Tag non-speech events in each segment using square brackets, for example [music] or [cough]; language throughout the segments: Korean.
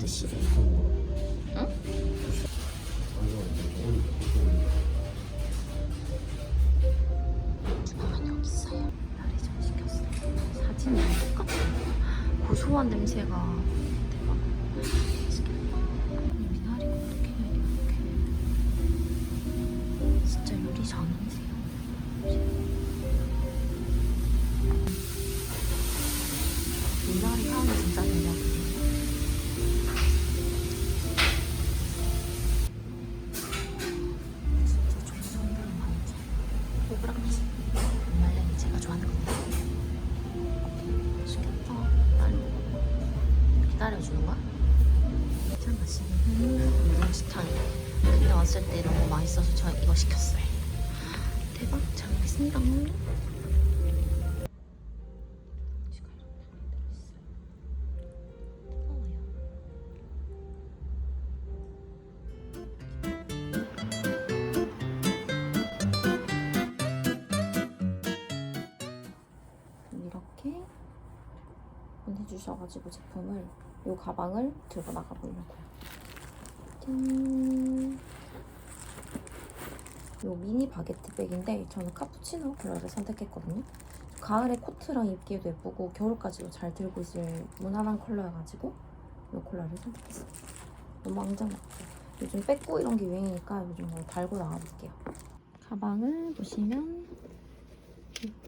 뜻이래. 응? 있어요. 요리 좀 시켰어. 사진이랑 똑같아. 고소한 냄새가 미나리가 어떻게 이렇게. 진짜 요리 전문이세요. 기다려주는 거야? 참 맛있는 우동식탕. 그때 왔을 때 너무 맛있어서 저 이거 시켰어요. 대박. 잘 먹겠습니다. 이렇게 보내주셔가지고 제품을 이 가방을 들고 나가보려고요. 짠. 이 미니 바게트 백인데 저는 카푸치노 컬러를 선택했거든요. 가을에 코트랑 입기에도 예쁘고 겨울까지도 잘 들고 있을 무난한 컬러여가지고 이 컬러를 선택했어요. 너무 같아요. 요즘 백구 이런 게 유행이니까 요즘 걸 달고 나가볼게요. 가방을 보시면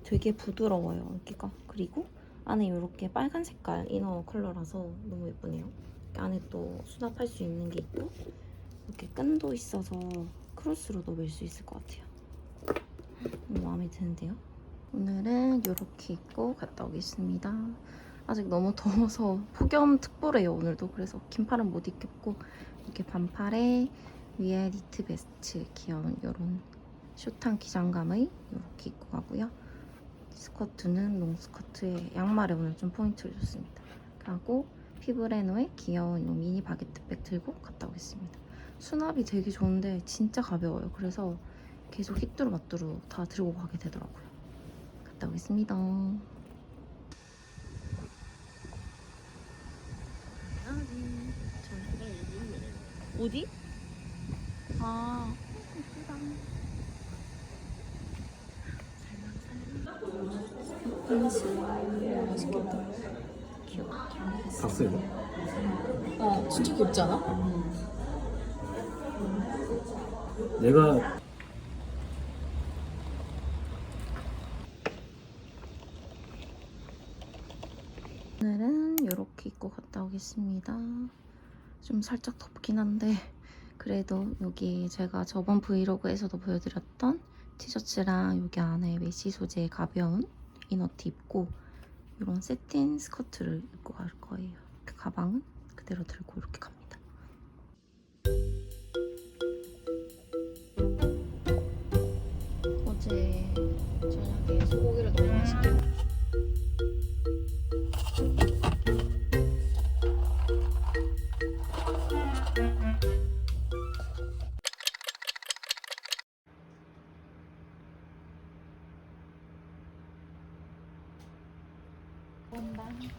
되게 부드러워요 여기가 그리고 안에 이렇게 빨간 색깔 이너 컬러라서 너무 예쁘네요. 안에 또 수납할 수 있는 게 있고 이렇게 끈도 있어서 크로스로 넣을 수 있을 것 같아요. 너무 마음에 드는데요? 오늘은 이렇게 입고 갔다 오겠습니다. 아직 너무 더워서 [laughs] 폭염 특보래요 오늘도. 그래서 긴팔은 못 입겠고 이렇게 반팔에 위에 니트 베스트 귀여운 이런 숏한 기장감의 이렇게 입고 가고요. 스커트는 롱스커트에 양말에 오늘 좀 포인트를 줬습니다. 그리고 피브레노의 귀여운 이 미니 바게트백 들고 갔다 오겠습니다. 수납이 되게 좋은데 진짜 가벼워요. 그래서 계속 휘뚜루 마뚜루 다 들고 가게 되더라고요. 갔다 오겠습니다. 어디? 아, 음식 맛있겠다. 귀여워. 봤어요. 어, 진짜 귀엽지 않아? 내가 오늘은 이렇게 입고 갔다 오겠습니다. 좀 살짝 덥긴 한데 그래도 여기 제가 저번 브이로그에서도 보여드렸던 티셔츠랑 여기 안에 메쉬 소재의 가벼운 이너티 입고 이런 세틴 스커트를 입고 갈 거예요. 그 가방은 그대로 들고 이렇게 갑니다. 원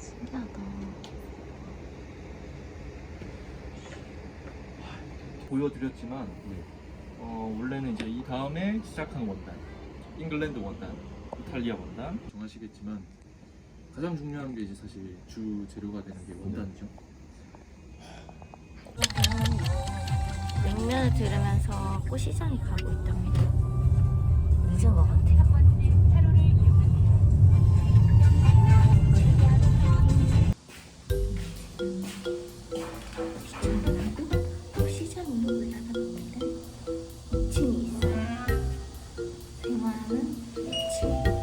신기하다. 보여드렸지만 어, 원래는 이제 이 다음에 시작한 원단, 잉글랜드 원단, 이탈리아 원단. 정하시겠지만 가장 중요한 게 이제 사실 주 재료가 되는 게 원단이죠. 냉면을 들으면서 꽃시장에 가고 있답니다. 늦은 것 같아 嗯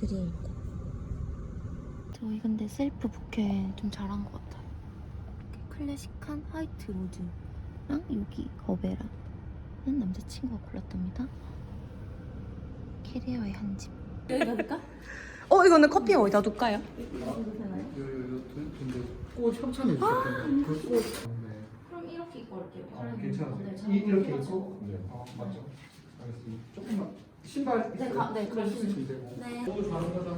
드림인데. 저희 근데 셀프 부케 좀 잘한 것 같아요. 이렇게 클래식한 화이트 로즈랑 여기 거베라는 남자친구가 골랐답니다. 캐리어의 한 집. 여기 가볼까? 어 이거는 커피 어디다 둘까요? 꽃. 그 꽃. 네. 그럼 이렇게 입고 올게요. 아, 괜찮으세요? 이, 이렇게 있고? 네. 아, 맞죠. 알겠습니다. 조금만 신발 네, 가- 네, 신발. 신으시면 되고. 네. 너무.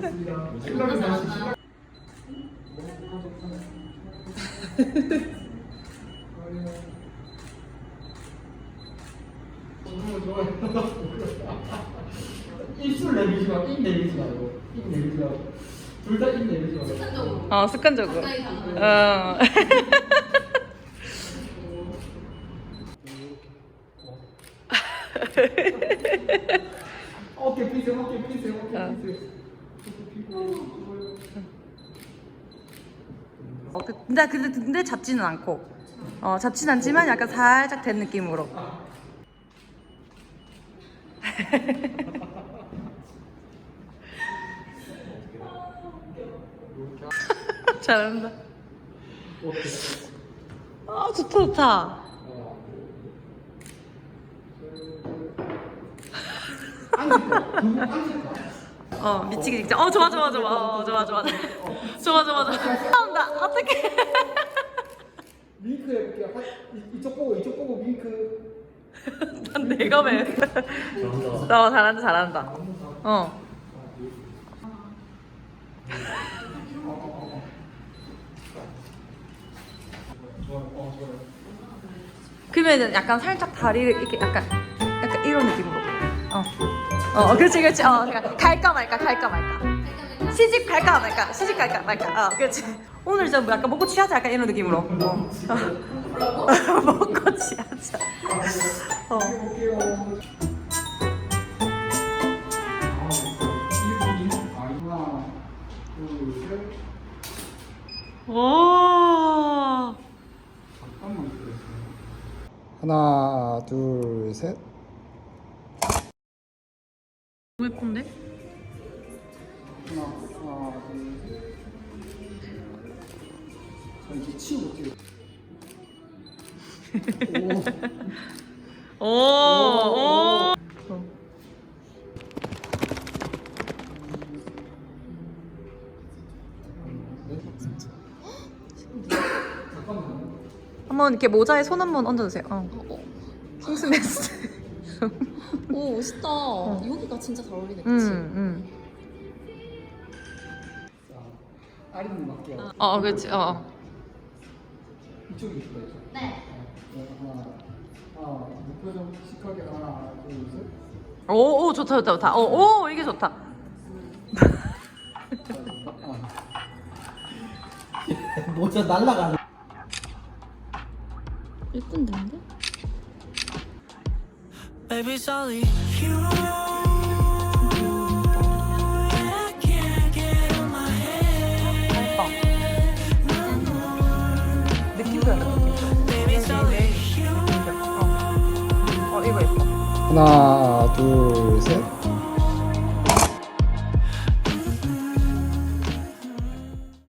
좋습니다. [laughs] 너무 좋아요. 입술 내리지 말고 입 내리지 말고 입 내리지 말고 둘 다 입 내리지 말고 어 습관적으로. 어. 어 [laughs] [laughs] 깨 피세요 어깨 피세요 어. 어, 그- 근데 근데 근데 잡지는 않고. 어 잡진 않지만 약간 살짝 된 느낌으로. 잘한다. 아 좋다 좋다. 앉을까? 어 미치기 직전. 어 좋아 좋아 좋아. 어, 좋아 좋아. 좋아 좋아 좋아. 나온다. 어떡해. 윙크 해볼게요 이- 이쪽 보고 이쪽 보고 윙크 난 내가 왜? 어 잘한다 잘한다. 어. 좋아요 어 좋아요 그러면은 약간 살짝 다리를 이렇게 약간 약간 이런 느낌으로. 어. 어, 그렇지, 그렇지. 어, 그러니까 갈까 말까, 갈까 말까. 시집 갈까 말까, 시집 갈까 말까. 어, 그렇지. 오늘 좀 약간 먹고 취하자, 약간 이런 느낌으로. 어. 어. [laughs] 먹고 취하자. 어. 아, 하나 둘 셋 오. 잠깐만 기다려주세요 하나? 하나 하나 둘 셋 자 이제 치우고 뛰어 오 오, 오. 한번 이렇게 모자에 손 한번 얹어주세요. 어. 킹스메스. [laughs] 오 멋있다. 여기가 진짜 잘 어울리네. 음, 그치? 음. 자 아리는 맞게요 어, 그렇지. 어. 이쪽이 있어요 이쪽. 네. 네, 하나 하나 무표정 시크하게 하나 둘 셋 오, 오, 좋다, 좋다, 좋다. 오, 오, 이게 좋다. [laughs] 모자 날라가네 이거 예뻐. 하나 둘셋